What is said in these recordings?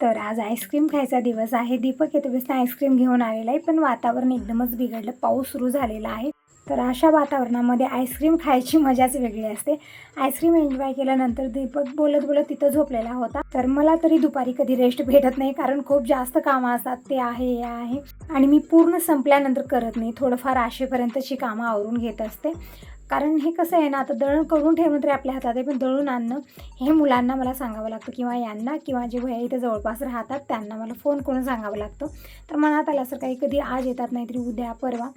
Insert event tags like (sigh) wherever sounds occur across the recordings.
तर आज आईस्क्रीम खायचा दिवस आहे. दीपक येते बसता आईस्क्रीम घेऊन आलेला आहे पण वातावरण एकदमच बिघडलं. पाऊस सुरू झालेला आहे. तर अशा वातावरणामध्ये आईस्क्रीम खायची मजाच वेगळी असते. आईस्क्रीम एन्जॉय केल्यानंतर दीपक बोलत बोलत तिथं झोपलेला होता. तर मला तरी दुपारी कधी रेस्ट भेटत नाही कारण खूप जास्त कामं असतात. ते आहे हे आहे. आणि मी पूर्ण संपल्यानंतर करत नाही. थोडंफार आशेपर्यंतची कामं आवरून घेत असते. कारण हे कसं आहे ना आता दळण करून ठेवणं तरी आपल्या हातात आहे पण दळून आणणं हे मुलांना मला सांगावं लागतं किंवा यांना किंवा जे भया इथे जवळपास राहतात त्यांना मला फोन करून सांगावं लागतं. तर मनात आलं असं काही कधी आज येतात नाहीतरी उद्या परवा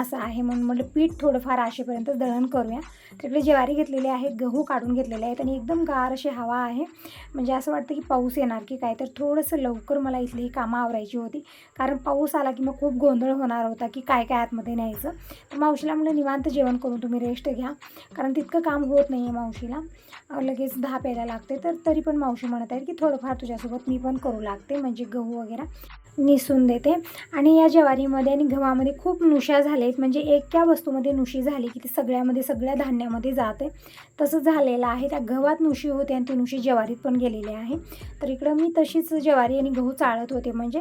असं आहे म्हणून म्हटलं पीठ थोडंफार आशेपर्यंत दळण करूया. तिकडे ज्वारी घेतलेली आहे गहू काढून घेतलेले आहेत आणि एकदम गार अशी हवा आहे. म्हणजे असं वाटतं की पाऊस येणार की काय तर थोडंसं लवकर मला इथली ही कामं आवरायची होती. कारण पाऊस आला की मग खूप गोंधळ होणार होता की काय काय आतमध्ये न्यायचं. तर मावशीला म्हणलं निवांत जेवण करून तुम्ही रेस्ट घ्या. कारण तितकं काम होत नाही आहे मावशीला लगेच दहा प्यायला लागते तर तरी पण मावशी म्हणत आहेत की थोडंफार तुझ्यासोबत मी पण करू लागते म्हणजे गहू वगैरे. निसून देते. आणि या ज्वारीमध्ये आणि गव्हामध्ये खूप नुशा झाल्या आहेत म्हणजे एका वस्तूमध्ये नुशी झाली की ती सगळ्यामध्ये सगळ्या धान्यामध्ये जाते. तसं झालेलं आहे. त्या गव्हात नुशी होते आणि ती नुशी ज्वारीत पण गेलेली आहे. तर इकडं मी तशीच ज्वारी आणि गहू चाळत होते. म्हणजे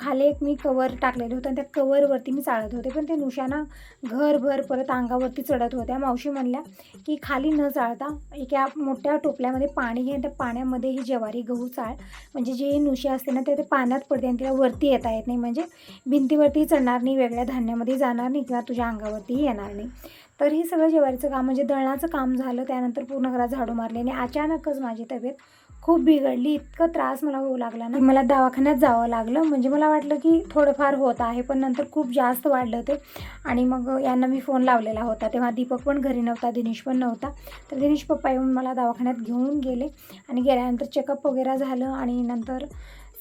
खाली एक मी कवर टाकलेलं होतं आणि त्या कवरवरती मी चाळत होते. पण ते नुशांना घरभर परत अंगावरती चढत होत्या. मावशी म्हणल्या की खाली न चाळता एका मोठ्या टोपल्यामध्ये पाणी घे त्या पाण्यामध्ये ही ज्वारी गहू चाळ. म्हणजे जे नुशी असते ना ते ते पाण्यात पडते आणि तिला वरती येता येत नाही. म्हणजे भिंतीवरती चढणार नाही वेगळ्या धान्यामध्ये जाणार नाही किंवा तुझ्या अंगावरतीही येणार नाही. तर हे सगळं जेवारीचं काम म्हणजे दळणाचं काम झालं त्यानंतर पूर्ण घरात झाडू मारले आणि अचानकच माझी तब्येत खूप बिघडली. इतकं त्रास मला होऊ लागला ना मला दवाखान्यात जावं लागलं. म्हणजे मला वाटलं की थोडंफार होत आहे पण नंतर खूप जास्त वाढलं ते. आणि मग यांना मी फोन लावलेला होता. तेव्हा दीपक पण घरी नव्हता दिनेश पण नव्हता. तर दिनेश पप्पा येऊन मला दवाखान्यात घेऊन गेले आणि गेल्यानंतर चेकअप वगैरे झालं आणि नंतर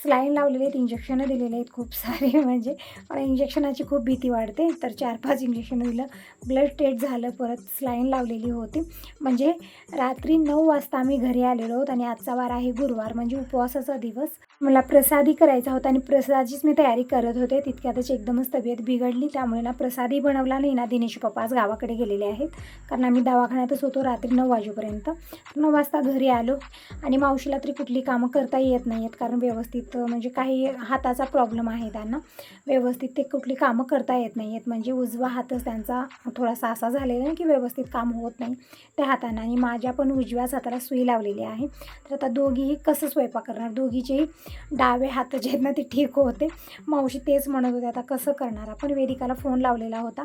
स्लाईन लावलेले आहेत इंजेक्शनं दिलेले आहेत खूप सारे. (laughs) म्हणजे मला इंजेक्शनाची खूप भीती वाढते तर चार पाच इंजेक्शनं दिलं. ब्लड टेस्ट झालं परत स्लाईन लावलेली होती. म्हणजे रात्री नऊ वाजता आम्ही घरी आलेलो आहोत आणि आजचा वार आहे गुरुवार. म्हणजे उपवासाचा दिवस. मला प्रसादी करायचा होता आणि प्रसादाचीच मी तयारी करत होते. तितक्यातच एकदमच तब्येत बिघडली. त्यामुळे ना प्रसादी बनवला नाही. ना दिनेश पप्पा आज गावाकडे गेलेले आहेत. कारण आम्ही दवाखान्यातच होतो रात्री नऊ वाजेपर्यंत. नऊ वाजता घरी आलो. आणि मावशीला तरी कुठली कामं करता येत नाही आहेत कारण व्यवस्थित म्हणजे काही हाताचा प्रॉब्लेम आहे त्यांना. व्यवस्थित ते कुठली कामं करता येत नाही आहेत म्हणजे उजवा हातच त्यांचा थोडासा असा झालेला आहे की व्यवस्थित काम होत नाही त्या हातानं. आणि माझ्या पण उजव्याच हाताला सुई लावलेली आहे. तर आता दोघीही कसं स्वयंपाक करणार? दोघीचेही डावे हात जे आहेत ना ते ठीक होते मावशी तेच म्हणत होते आता कसं करणार? आपण वेदिकाला फोन लावलेला होता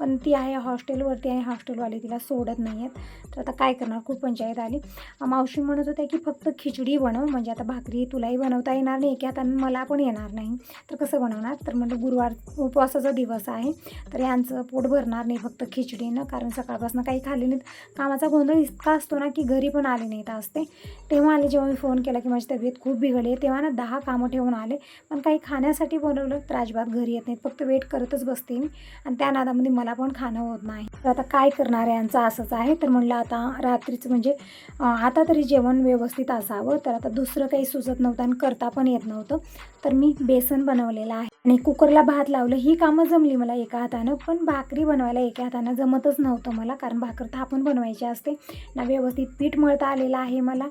पण ती आहे हॉस्टेलवरती आणि हॉस्टेलवाले तिला सोडत नाही आहेत तर आता काय करणार? खूप पंचायत आली. मावशी म्हणत होत्या की फक्त खिचडी बनव म्हणजे आता भाकरी तुलाही बनवता येणार नाही की आता मला पण येणार नाही. तर कसं बनवणार? तर म्हटलं गुरुवार उपवासाचा दिवस आहे तर यांचं पोट भरणार नाही फक्त खिचडीनं कारण सकाळपासून काही खाल्ले नाहीत. कामाचा गोंधळ इतका असतो ना की घरी पण आले नाहीत असते तेव्हा आले जेव्हा मी फोन केला की माझी तब्येत खूप बिघडली आहे. तेव्हा ना दहा कामं ठेवून आले. पण काही खाण्यासाठी बनवलं तर अजिबात घरी येत नाहीत. फक्त वेट करतच बसते मी. आणि त्या नादामध्ये मला पण खाणं होत नाही. तर आता काय करणार आहे? यांचं असंच आहे. तर म्हणलं आता रात्रीचं म्हणजे आता तरी जेवण व्यवस्थित असावं. तर आता दुसरं काही सुचत नव्हतं आणि करता पण येत नव्हतं. तर मी बेसन बनवलेलं आहे. आणि कुकरला भात लावलं ही कामं जमली मला एका हातानं पण भाकरी बनवायला एका हातानं जमतच नव्हतं मला कारण भाकर थापून बनवायची असते. ना व्यवस्थित पीठ मळता आलेलं आहे मला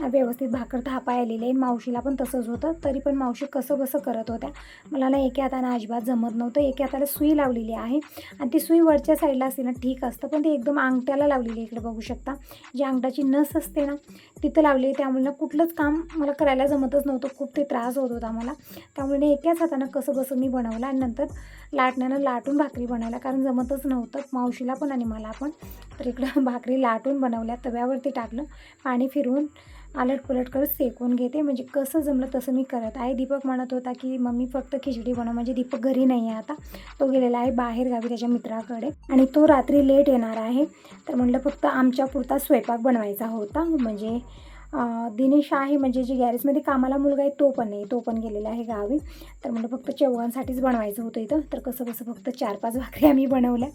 ना व्यवस्थित भाकर थापा आलेली आहे. मावशीला पण तसंच होतं तरी पण मावशी कसं बसं करत होत्या. मला ना एका हातानं अजिबात जमत नव्हतं एका हाताला सुई लावलेली आहे. आणि ती सुई वरच्या साईडला असते ना ठीक असतं पण ती एकदम अंगठ्याला लावलेली इकडे बघू शकता. जी अंगठाची नस असते ना तिथं लावली त्यामुळे ना कुठलंच काम मला करायला जमतच नव्हतं. खूप ते त्रास होत होता मला. त्यामुळे एकाच हातानं कसं बसं मी बनवलं आणि नंतर लाटण्यानं लाटून भाकरी बनवल्या. कारण जमतच नव्हतं. मावशीला पण आणि मला पण. तर इकडं भाकरी लाटून बनवल्या. तव्यावरती टाकलं. पाणी फिरवून आलट पलट करत सेकून घेते. म्हणजे कसं जमलं तसं मी करत. आहे दीपक म्हणत होता की मम्मी फक्त खिचडी बनव. म्हणजे दीपक घरी नाही आहे आता. तो गेलेला आहे बाहेर गावी त्याच्या मित्राकडे. आणि तो रात्री लेट येणार आहे. तर म्हटलं फक्त आमच्या पुरता स्वयंपाक बनवायचा होता. म्हणजे दिनेश आहे म्हणजे जे गॅरेजमध्ये कामाला मुलगा आहे तो पण नाही तो पण गेलेला आहे गावी. तर म्हणलं फक्त चौघांसाठीच बनवायचं होतं इथं. तर कसं कसं फक्त चार पाच भाकरी आम्ही बनवल्या.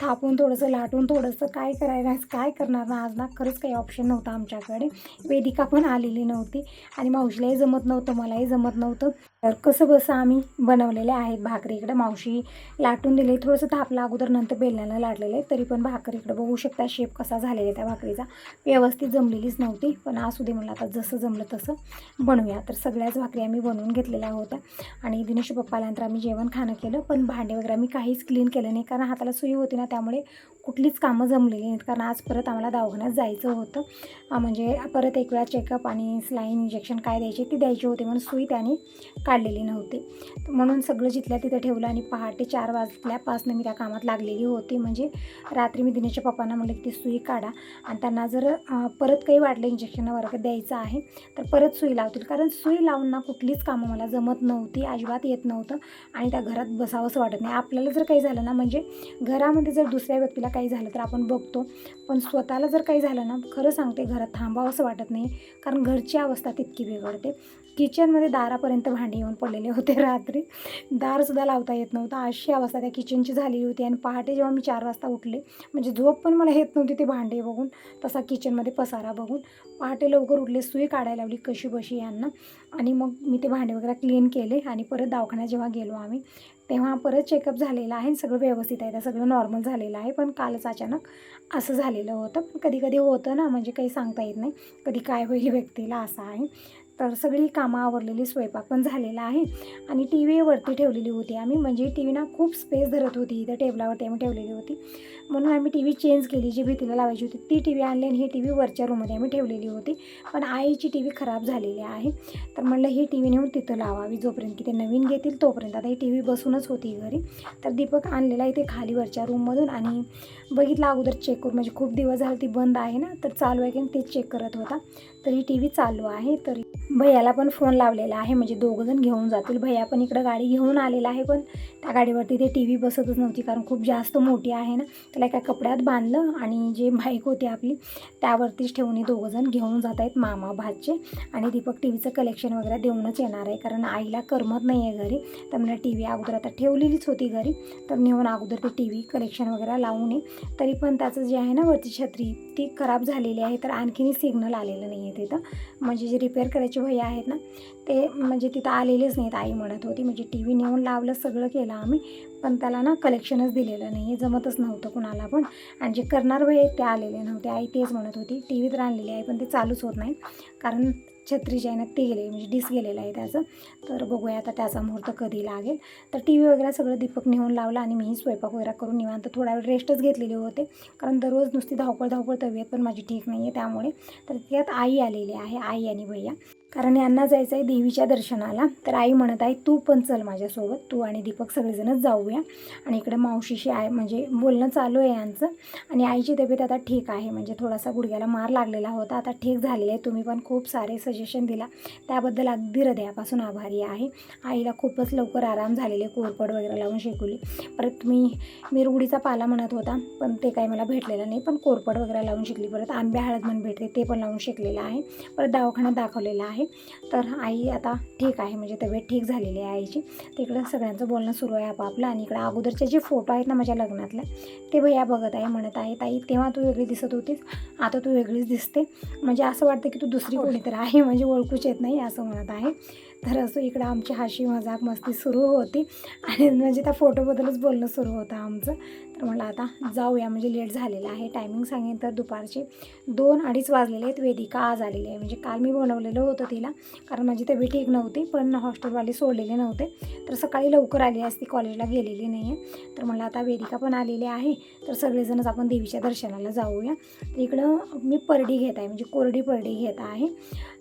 थापून थोडंसं लाटून थोडंसं काय करायला काय करणार ना? आज ना खरंच काही ऑप्शन नव्हता आमच्याकडे. वेदिका पण आलेली नव्हती. आणि मावशीलाही जमत नव्हतं मलाही जमत नव्हतं. तर कसं बसं आम्ही बनवलेले आहेत भाकरी. इकडं मावशी लाटून दिले. थोडंसं थापलं अगोदर नंतर बेलण्याला लाटलेलं आहे तरी पण भाकरी इकडं बघू शकता शेप कसा झालेला आहे त्या भाकरीचा. व्यवस्थित जमलेलीच नव्हती. पण असू दे म्हणलं आता जसं जमलं तसं बनवूया. तर सगळ्याच भाकरी आम्ही बनवून घेतलेल्या होत्या. आणि दिनेश पप्पाल्यानंतर आम्ही जेवण खाणं केलं. पण भांडे वगैरे आम्ही काहीच क्लीन केलं नाही. कारण हाताला सुई होती ना त्यामुळे कुठलीच कामं जमलेली नाहीत. कारण आज परत आम्हाला दवाखान्यात जायचं होतं. म्हणजे परत एक वेळा चेकअप आणि स्लाईन इंजेक्शन काय द्यायचे ती द्यायची होती. म्हणून सुई त्याने काढलेली नव्हती. म्हणून सगळं जिथल्या तिथं ठेवलं आणि पहाटे चार वाजल्यापासून मी त्या कामात लागलेली होती. म्हणजे रात्री मी दिनेशच्या पप्पांना म्हटलं की ती सुई काढा. आणि त्यांना जर परत काही वाटलं इंजेक्शन वर्ग द्यायचं आहे तर परत सुई लावतील. कारण सुई लावून ना कुठलीच कामं मला जमत नव्हती अजिबात येत नव्हतं आणि त्या घरात बसावंसं वाटत नाही. आपल्याला जर काही झालं ना म्हणजे घरामध्ये जर दुसऱ्या व्यक्तीला काही झालं तर आपण बघतो. पण स्वतःला जर काही झालं ना खरं सांगते घरात थांबावंसं वाटत नाही. कारण घरची अवस्था तितकी बिघडते. किचनमध्ये दारापर्यंत भांडी येऊन पडलेले होते रात्री. दारसुद्धा लावता येत नव्हतं. अशी अवस्था त्या किचनची झालेली होती आणि पहाटे जेव्हा मी चार वाजता उठले म्हणजे झोप पण मला येत नव्हती ते भांडे बघून तसा किचनमध्ये पसारा बघून. पहाटे लवकर उठले सुई काढायला लावली कशी बशी यांना. आणि मग मी ते भांडे वगैरे क्लीन केले आणि परत दवाखान्यात जेव्हा गेलो आम्ही तेव्हा परत चेकअप झालेला आहे सगळं व्यवस्थित आहे. त्या सगळं नॉर्मल झालेलं आहे पण कालच अचानक असं झालेलं होतं. पण कधी कधी होतं ना म्हणजे काही सांगता येत नाही. कधी काय होईल व्यक्तीला असं आहे. तर सगळी कामं आवरलेली स्वयंपाक पण झालेला आहे. आणि टी व्ही वरती ठेवलेली होती आम्ही. म्हणजे टी व्ही ना खूप स्पेस धरत होती. इथं टेबलावरती आम्ही ठेवलेली होती. म्हणून आम्ही टी व्ही चेंज केली. जी भीतीला लावायची होती ती टी व्ही आणली आणि ही टी व्ही वरच्या रूममध्ये आम्ही ठेवलेली होती. पण आईची टी व्ही खराब झालेली आहे. तर म्हणलं ही टी व्ही नेऊन तिथं लावावी. जोपर्यंत की ते नवीन घेतील तोपर्यंत. आता ही टी व्ही बसूनच होती घरी. तर दीपक आणलेला इथे खाली वरच्या रूममधून आणि बघितलं अगोदर चेक करून. म्हणजे खूप दिवस झाले ती बंद आहे ना. तर चालू आहे की ते तेच चेक करत होता. तर ही टी व्ही चालू आहे. तरी भैयाला पण फोन लावलेला आहे. म्हणजे दोघंजण घेऊन जातील. भैया पण इकडं गाडी घेऊन आलेला आहे. पण त्या गाडीवरती ते टी व्ही बसतच नव्हती. कारण खूप जास्त मोठी आहे ना. त्याला एका कपड्यात बांधलं आणि जे बाईक होती आपली त्यावरतीच ठेवून हे दोघंजण घेऊन जात आहेत मामा भातचे आणि दीपक टी व्हीचं कलेक्शन वगैरे देऊनच येणार आहे. कारण आईला करमत नाही आहे घरी. तर मला टी व्ही अगोदर आता ठेवलेलीच होती घरी. तर नेऊन अगोदर ते टी व्ही कलेक्शन वगैरे लावू नये तरी पण त्याचं जे आहे ना वरची छत्री ती खराब झालेली आहे. तर आणखीनही सिग्नल आलेलं नाही आहे तिथं. म्हणजे जे रिपेअर करायचं भैया आहेत ना ते म्हणजे तिथं आलेलेच नाहीत आई म्हणत होती. म्हणजे टी व्ही नेऊन लावलं सगळं केलं आम्ही. पण त्याला ना कलेक्शनच दिलेलं नाही आहे जमतच नव्हतं कुणाला पण. आणि जे करणार भैया ते आलेले नव्हते. आई तेच म्हणत होती टी व्ही तर आणलेली आहे पण ते चालूच होत नाही. कारण छत्री जे आहे ना ते गेले म्हणजे डिस गेलेलं आहे त्याचं. तर बघूया आता त्याचा मुहूर्त कधी लागेल. तर टी व्ही वगैरे सगळं दीपक नेऊन लावलं आणि मीही स्वयंपाक वगैरे करून निवांत थोडा वेळ रेस्टच घेतलेले होते. कारण दररोज नुसती धावपळ धावपळ तब्येत पण माझी ठीक नाही आहे त्यामुळे. तर त्यात आई आलेली आहे आई आणि भैया. कारण यांना जायचं आहे देवीच्या दर्शनाला. तर आई म्हणत आहे तू पण चल माझ्यासोबत. तू आणि दीपक सगळेजणच जाऊया. आणि इकडे मावशीशी आहे म्हणजे बोलणं चालू आहे यांचं. आणि आईची तब्येत आता ठीक आहे म्हणजे थोडासा गुडघ्याला मार लागलेला होता. आता ठीक झालेला आहे. तुम्ही पण खूप सारे सजेशन दिला. त्याबद्दल अगदी हृदयापासून आभारी आहे. आईला खूपच लवकर आराम झालेले कोरपड वगैरे लावून शिकवली. परत मी मिरगुडीचा पाला म्हणत होता पण ते काही मला भेटलेलं नाही. पण कोरपड वगैरे लावून शिकली. परत आंब्या हळद म्हणून भेटते ते पण लावून शिकलेलं आहे. परत दवाखान्यात दाखवलेलं आहे. तर आई आता ठीक आहे म्हणजे तब्येत ठीक झालेली आहे आईची. तिकडं सगळ्यांचं बोलणं सुरू आहे आपापलं आणि इकडं अगोदरचे जे फोटो आहेत ना माझ्या लग्नातले ते भैया बघत आहे म्हणत आहे ताई तेव्हा तू वेगळी दिसत होतीस आता तू वेगळीच दिसते. म्हणजे असं वाटतं की तू दुसरी कोणी तर आहे म्हणजे ओळखूच येत नाही असं म्हणत आहे. तर असं इकडं आमची हाशी मजाक मस्ती सुरू होती. आणि म्हणजे त्या फोटोबद्दलच बोलणं सुरू होतं आमचं. तर म्हटलं आता जाऊया. म्हणजे लेट झालेलं आहे. टायमिंग सांगेन तर दुपारचे दोन अडीच वाजलेले आहेत. वेदिका आज आलेली आहे. म्हणजे काल मी बनवलेलं होतं तिला कारण माझी तब्येत ठीक नव्हती पण हॉस्टेलवाले सोडलेले नव्हते. तर सकाळी लवकर आली असती कॉलेजला गेलेली नाही आहे तर म्हणलं आता वेदिका पण आलेली आहे. तर सगळेजणच आपण देवीच्या दर्शनाला जाऊया. तर इकडं मी परडी घेत आहे. म्हणजे कोरडी परडी घेत आहे.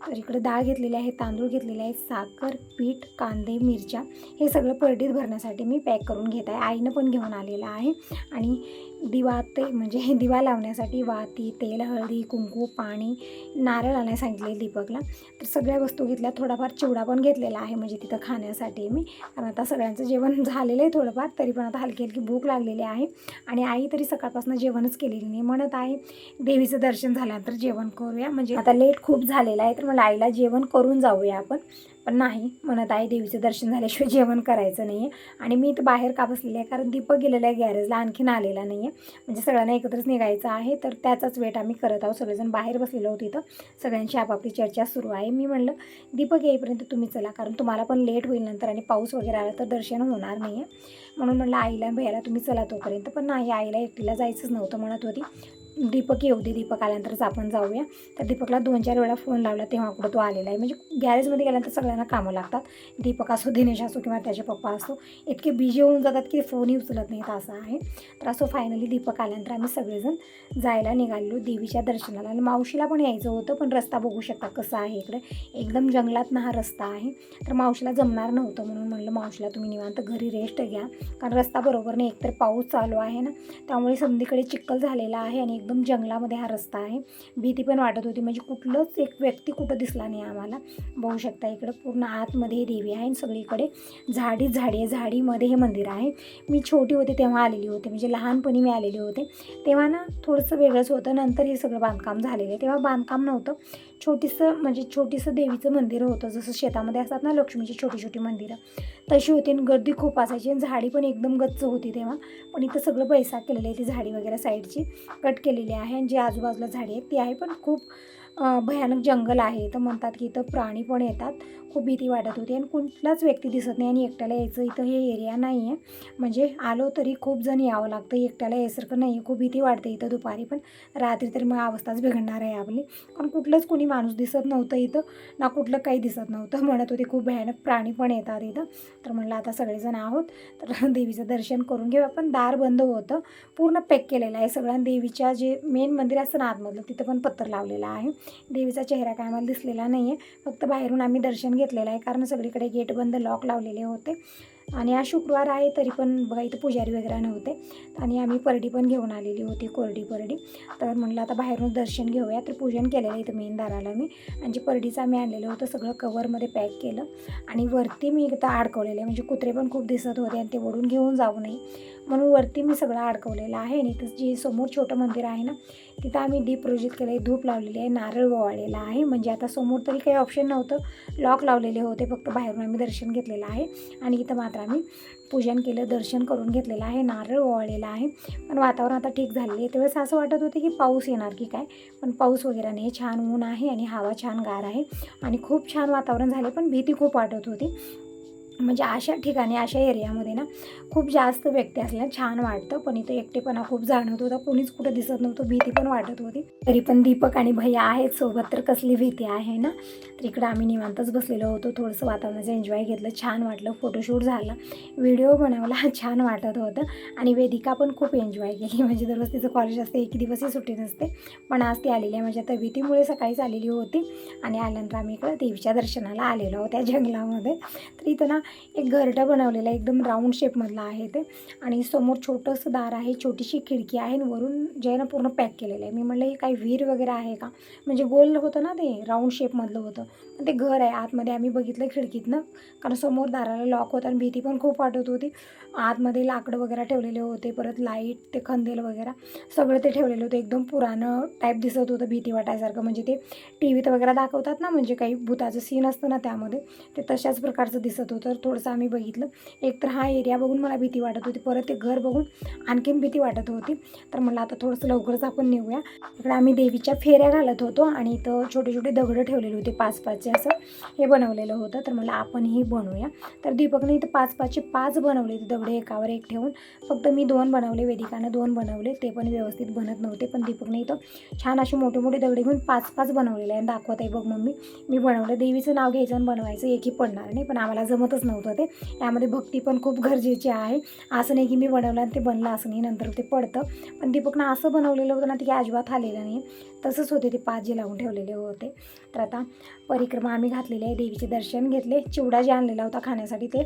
तर इकडं डाळ घेतलेली आहे तांदूळ घेतलेले आहेत साखर पीठ कांदे मिरच्या. हे सगळं परडीत भरण्यासाठी मी पॅक करून घेत आहे. आईनं पण घेऊन आलेलं आहे. आणि दिवा ते म्हणजे दिवा लावण्यासाठी वाती तेल हळदी कुंकू पाणी नारळ आणायला सांगितले दीपकला. तर सगळ्या वस्तू घेतल्या थोडाफार चिवडा पण घेतलेला आहे म्हणजे तिथं खाण्यासाठी मी. कारण आता सगळ्यांचं जेवण (laughs) झालेलं आहे थोडंफार तरी पण आता हलकी हलकी भूक लागलेली आहे. आणि आई तरी सकाळपासून जेवणच केलेली नाही. म्हणत आहे देवीचं दर्शन झाल्यानंतर जेवण करूया. म्हणजे आता लेट खूप झालेलं आहे तर मला आईला जेवण करून जाऊया आपण. पण नाही म्हणत आहे देवीचं दर्शन झाल्याशिवाय जेवण करायचं नाही आहे आणि मी इथं बाहेर का बसलेली आहे? कारण दीपक गेलेला आहे गॅरेजला आणखीन आलेला नाही आहे म्हणजे सगळ्यांना एकत्रच निघायचं आहे तर त्याचाच वेट आम्ही करत आहोत. सगळेजण बाहेर बसलेलो होतो इथं. सगळ्यांची आपापली चर्चा सुरू आहे. मी म्हणलं दीपक येईपर्यंत तुम्ही चला. कारण तुम्हाला पण लेट होईल नंतर आणि पाऊस वगैरे आला तर दर्शन होणार नाही आहे म्हणून म्हणलं आईला भैयाला तुम्ही चला तोपर्यंत. पण नाही आईला एकटीला जायचंच नव्हतं म्हणत होती. दीपक येऊ दे दीपक आल्यानंतरच आपण जाऊया. तर दीपकला दोन चार वेळा फोन लावला तेव्हा कुठं तो आलेला आहे. म्हणजे गॅरेजमध्ये गेल्यानंतर सगळ्यांना कामं लागतात. दीपक असो दिनेश असो किंवा त्याचे पप्पा असो इतके बिझी होऊन जातात की फोनही उचलत नाहीत असं आहे. तर असो फायनली दीपक आल्यानंतर आम्ही सगळेजण जायला निघालो देवीच्या दर्शनाला. आणि मावशीला पण यायचं होतं पण रस्ता बघू शकता कसा आहे इकडे. एकदम जंगलातनं हा रस्ता आहे. तर मावशीला जमणार नव्हतं म्हणून म्हणलं मावशीला तुम्ही निवांत घरी रेस्ट घ्या. कारण रस्ता बरोबर नाही एकतर पाऊस चालू आहे ना त्यामुळे संधीकडे चिखल झालेला आहे आणि एकदम एकदम जंगलामध्ये हा रस्ता आहे. भीती पण वाटत होती. म्हणजे कुठलंच एक व्यक्ती कुठं दिसला नाही आम्हाला. बघू शकता इकडं पूर्ण आतमध्ये हे देवी आहे आणि सगळीकडे झाडीच झाडी आहे. झाडीमध्ये हे मंदिर आहे. मी छोटी होते तेव्हा आलेली होते. म्हणजे लहानपणी मी आलेले होते. तेव्हा ना थोडंसं वेगळंच होतं. नंतर हे सगळं बांधकाम झालेलं आहे. तेव्हा बांधकाम नव्हतं. छोटीसं म्हणजे छोटीसं देवीचं मंदिर होतं. जसं शेतामध्ये असतात ना लक्ष्मीची छोटी छोटी मंदिरं तशी होती. आणि गर्दी खूप असायची आणि झाडी पण एकदम गच्च होती तेव्हा. पण इथं सगळं पैसा केलेलं आहे ती झाडी वगैरे साईडची कट केलेली आहे. आणि जी आजूबाजूला झाडी आहेत ती आहे. पण खूप भयानक जंगल आहे. तर म्हणतात की इथं प्राणी पण येतात. खूप भीती वाटत होती. आणि कुठलाच व्यक्ती दिसत नाही आणि एकट्याला यायचं इथं हे एरिया नाही आहे म्हणजे आलो तरी खूप जण यावं लागतं. एकट्याला यायसारखं नाही. आहे खूप भीती वाटते इथं दुपारी. पण रात्री तरी मग अवस्थाच बिघडणार आहे आपली. कारण कुठलंच कोणी माणूस दिसत नव्हतं इथं. ना कुठलं काही दिसत नव्हतं. (laughs) म्हणत होते खूप भयानक प्राणी पण येतात इथं. तर म्हणलं आता सगळेजण आहोत. तर (laughs) देवीचं दर्शन करून घेऊ. पण दार बंद होतं. पूर्ण पॅक केलेलं आहे सगळ्या देवीच्या जे मेन मंदिर असतं ना आतमधलं तिथं पण पत्तर लावलेलं आहे. देवीचा चेहरा काय आम्हाला दिसलेला नाही आहे फक्त बाहेरून आम्ही दर्शन घेतलेलं आहे. कारण सगळीकडे गेट बंद लॉक लावलेले होते. आणि आज शुक्रवार आहे तरी पण बघा इथं पुजारी वगैरे नव्हते. आणि आम्ही परडी पण घेऊन आलेली होती कोरडी परडी. तर म्हणलं आता बाहेरून दर्शन घेऊया. तर पूजन केलेलं इथं मेन दाराला मी. आणि जे परडीचं आम्ही आणलेलं होतं सगळं कवरमध्ये पॅक केलं. आणि वरती मी एकदा अडकवलेलं आहे. म्हणजे कुत्रे पण खूप दिसत होते आणि ते ओढून घेऊन जाऊ नये. म्हणून वरती मी सगळं अडकवलेलं आहे. आणि इथं जे समोर छोटं मंदिर आहे ना तिथं आम्ही दीप प्रोजेक्ट केलं आहे. धूप लावलेली आहे नारळ ओवाळलेला आहे. म्हणजे आता समोर तरी काही ऑप्शन नव्हतं. लॉक लावलेले होते फक्त बाहेरून आम्ही दर्शन घेतलेलं आहे. आणि इथं मात्र आम्ही पूजन केलं दर्शन करून घेतलेलं आहे नारळ ओवाळलेला आहे. पण वातावरण आता ठीक झालेलं आहे. त्यावेळेस असं वाटत होतं की पाऊस येणार की काय? पण पाऊस वगैरे नाही. छान ऊन आहे आणि हवा छान गार आहे. आणि खूप छान वातावरण झाले पण भीती खूप वाटत होती. म्हणजे अशा ठिकाणी अशा एरियामध्ये ना खूप जास्त व्यक्ती असल्या छान वाटतं. पण इथं एकटेपणा खूप जाणवत होता. कोणीच कुठं दिसत नव्हतं. भीती पण वाटत होती. तरी पण दीपक आणि भैया आहेत सोबत. तर कसली भीती आहे ना? तर इकडं आम्ही निवांतच बसलेलो होतो. थोडंसं वातावरणाचं एन्जॉय घेतलं. छान वाटलं. फोटोशूट झाला. व्हिडिओ बनवला. (laughs) छान वाटत होतं. आणि वेदिका पण खूप एन्जॉय केली. (laughs) म्हणजे दररोज तिचं कॉलेज असते. एक दिवसही सुट्टी नसते. पण आज ती आलेली आहे. माझ्या तब्येतीमुळे सकाळीच आलेली होती. आणि आल्यानंतर आम्ही इकडं देवीच्या दर्शनाला आलेलो त्या जंगलामध्ये. तर इथं ना एक घरटं बनवलेलं आहे एकदम राऊंड शेपमधलं आहे ते. आणि समोर छोटंसं दार आहे छोटीशी खिडकी आहे आणि वरून जे आहे ना पूर्ण पॅक केलेलं आहे. मी म्हणलं हे काही विहीर वगैरे आहे का? म्हणजे गोल होतं ना ते राऊंड शेपमधलं होतं. पण ते घर आहे आतमध्ये आम्ही बघितलं खिडकीतनं कारण समोर दाराला लॉक होतं आणि भीती पण खूप वाटत होती. आतमध्ये लाकडं वगैरे ठेवलेले होते परत लाइट ते खंदेल वगैरे. सगळं ते ठेवलेलं होतं. एकदम पुराणं टाईप दिसत होतं भीती वाटायसारखं. म्हणजे ते टी व्हीत वगैरे दाखवतात ना म्हणजे काही भूताचं सीन असतं ना त्यामध्ये ते तशाच प्रकारचं दिसत होतं. थोडंसं आम्ही बघितलं. एक तर हा एरिया बघून मला भीती वाटत होती. परत ते घर बघून आणखीन भीती वाटत होती. तर मला आता थोडंसं लवकरच आपण नेऊया इकडे आम्ही देवीच्या फेऱ्या घालत होतो आणि इथं छोटे छोटे दगडं ठेवलेले होते. पाच पाचचे असं हे बनवलेलं होतं. तर मला आपणही बनवूया. तर दीपकने इथं पाच पाचचे पाच बनवले ते दगडे एकावर एक ठेवून. फक्त मी दोन बनवले. वेदिकानं दोन बनवले. ते पण व्यवस्थित बनत नव्हते. पण दीपकने इथं छान असे मोठे मोठे दगडे घेऊन पाच पाच बनवलेले आहे दाखवत आहे बघ मम्मी मी बनवलं. देवीचं नाव घ्यायचं आणि बनवायचं. एकही पडणार नाही. पण आम्हाला जमतच नव्हतं ते. यामध्ये भक्ती पण खूप गरजेची आहे. असं नाही की मी बनवलं आणि ते बनलं असं नाही नंतर ते पडतं. पण दीपकनं असं बनवलेलं होतं ना ते की अजिबात आलेलं नाही. तसंच होते ते पाच जे लावून ठेवलेले होते. तर आता परिक्रमा आम्ही घातलेली आहे देवीचे दर्शन घेतले. चिवडा जे आणलेला होता खाण्यासाठी ते.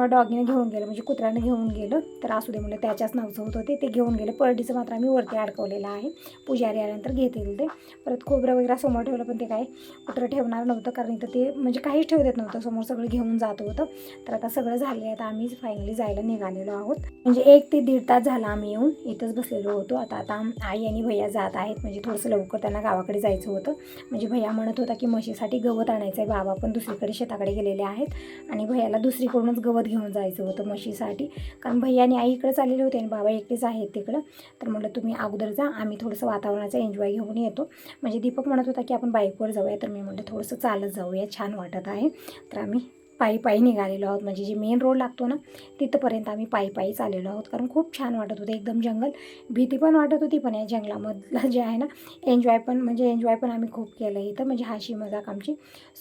डॉगीने घेऊन गेलं म्हणजे कुत्र्यानं घेऊन गेलं. तर असू दे म्हणलं त्याच्याच नावचं होतं. ते ते घेऊन गेलं. परडीचं मात्र आम्ही वरती अडकवलेलं आहे. पुजारी आल्यानंतर घेतील ते. परत खोबरं वगैरे समोर ठेवलं पण ते काय कुत्रं ठेवणार नव्हतं. कारण इथं ते म्हणजे काहीच ठेवत देत नव्हतं. समोर सगळं घेऊन जात होतं. तर आता सगळं झालं आहे. आता आम्ही फायनली जायला निघालेलो आहोत. म्हणजे एक ते दीड तास झाला आम्ही येऊन. इथंच बसलेलो होतो. आता आता आई आणि भैया जात आहेत. म्हणजे थोडंसं लवकर त्यांना गावाकडे जायचं होतं. म्हणजे भैया म्हणत होता की म्हशीसाठी गवत आणायचं आहे बाबा पण दुसरीकडे शेताकडे गेलेले आहेत. आणि भैयाला दुसरीकडूनच गवत घेऊन जायचं होतं म्हशीसाठी. कारण भैया आणि आई इकडे चाललेले होते आणि बाबा एकटेच आहेत तिकडं. तर म्हटलं तुम्ही अगोदर जा आम्ही थोडंसं वातावरणाचा एन्जॉय घेऊन येतो. म्हणजे दीपक म्हणत होता की आपण बाईकवर जाऊया. तर मी म्हटलं थोडंसं चालत जाऊया छान वाटत आहे. तर आम्ही पायी पायी निघालेलो आहोत. म्हणजे जे मेन रोड लागतो ना तिथंपर्यंत आम्ही पायी पायी चाललेलो आहोत. कारण खूप छान वाटत होतं. एकदम जंगल भीती पण वाटत होती पण या जंगलामधलं (laughs) जे आहे ना एन्जॉय पण म्हणजे एन्जॉय पण आम्ही खूप केलं इथं. म्हणजे हाशी मजाक आमची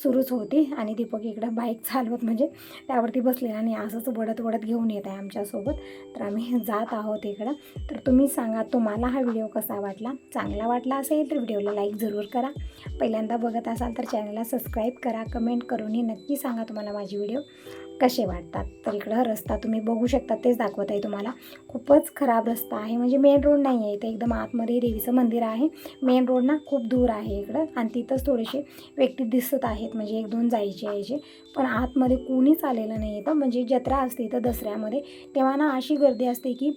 सुरूच होती आणि दीपक इकडं बाईक (laughs) चालवत म्हणजे त्यावरती बसलेला आणि असंच वडत वडत घेऊन येत आहे आमच्यासोबत. तर आम्ही (laughs) जात आहोत इकडं. तर तुम्ही सांगा तुम्हाला हा व्हिडिओ कसा वाटला? चांगला वाटला असेल तर व्हिडिओला लाईक जरूर करा. पहिल्यांदा बघत असाल तर चॅनलला सबस्क्राईब करा. कमेंट करूनही नक्की सांगा तुम्हाला माझी व्हिडिओ कसे वाटतात? तर इकडं रस्ता तुम्ही बघू शकता तेच दाखवत आहे तुम्हाला. खूपच खराब रस्ता आहे म्हणजे मेन रोड नाही आहे इथे. एकदम आतमध्ये देवीचं मंदिर आहे. मेन रोड ना खूप दूर आहे इकडं. आणि तिथंच थोडेसे व्यक्ती दिसत आहेत म्हणजे एक दोन जायचे यायचे. पण आतमध्ये कोणीच आलेलं नाही इथं. म्हणजे जत्रा असते इथं दसऱ्यामध्ये. तेव्हा ना अशी गर्दी असते की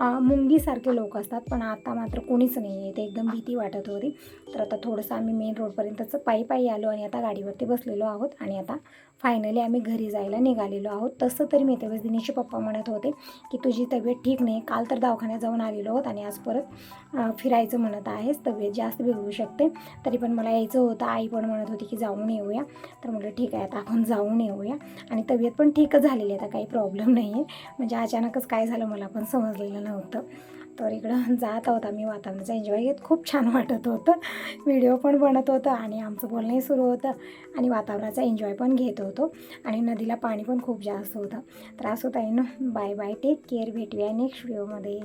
मुंगीसारखे लोक असतात. पण आता मात्र कोणीच नाही आहे ते एकदम भीती वाटत होती. तर आता थोडंसं आम्ही मेन रोडपर्यंतच पायी पायी आलो आणि आता गाडीवरती बसलेलो आहोत. आणि आता फायनली आम्ही घरी जायला निघालेलो आहोत. तसं तरी मी तेव्हा दिनेशचे पप्पा म्हणत होते की तुझी तब्येत ठीक नाही. काल तर दवाखान्यात जाऊन आलेलो आहोत आणि आज परत फिरायचं म्हणत आहेस. तब्येत जास्त बिघडू शकते. तरी पण मला यायचं होतं. आई पण म्हणत होती की जाऊन येऊया. तर म्हटलं ठीक आहे आता आपण जाऊन येऊया. आणि तब्येत पण ठीकच झालेली आहे. आता काही प्रॉब्लेम नाही आहे. म्हणजे अचानकच काय झालं मला पण समजलेलं नव्हतं. तर इकडं (laughs) जात आहोत आम्ही वातावरणाचा. एन्जॉय घेत खूप छान वाटत होतं. व्हिडिओ पण बनत होतं आणि आमचं बोलणंही सुरू होतं आणि वातावरणाचा एन्जॉय पण घेत होतो आणि नदीला पाणी पण खूप जास्त होतं. त्रास होत आहे ना. बाय बाय टेक केअर भेटूया नेक्स्ट व्हिडिओमध्ये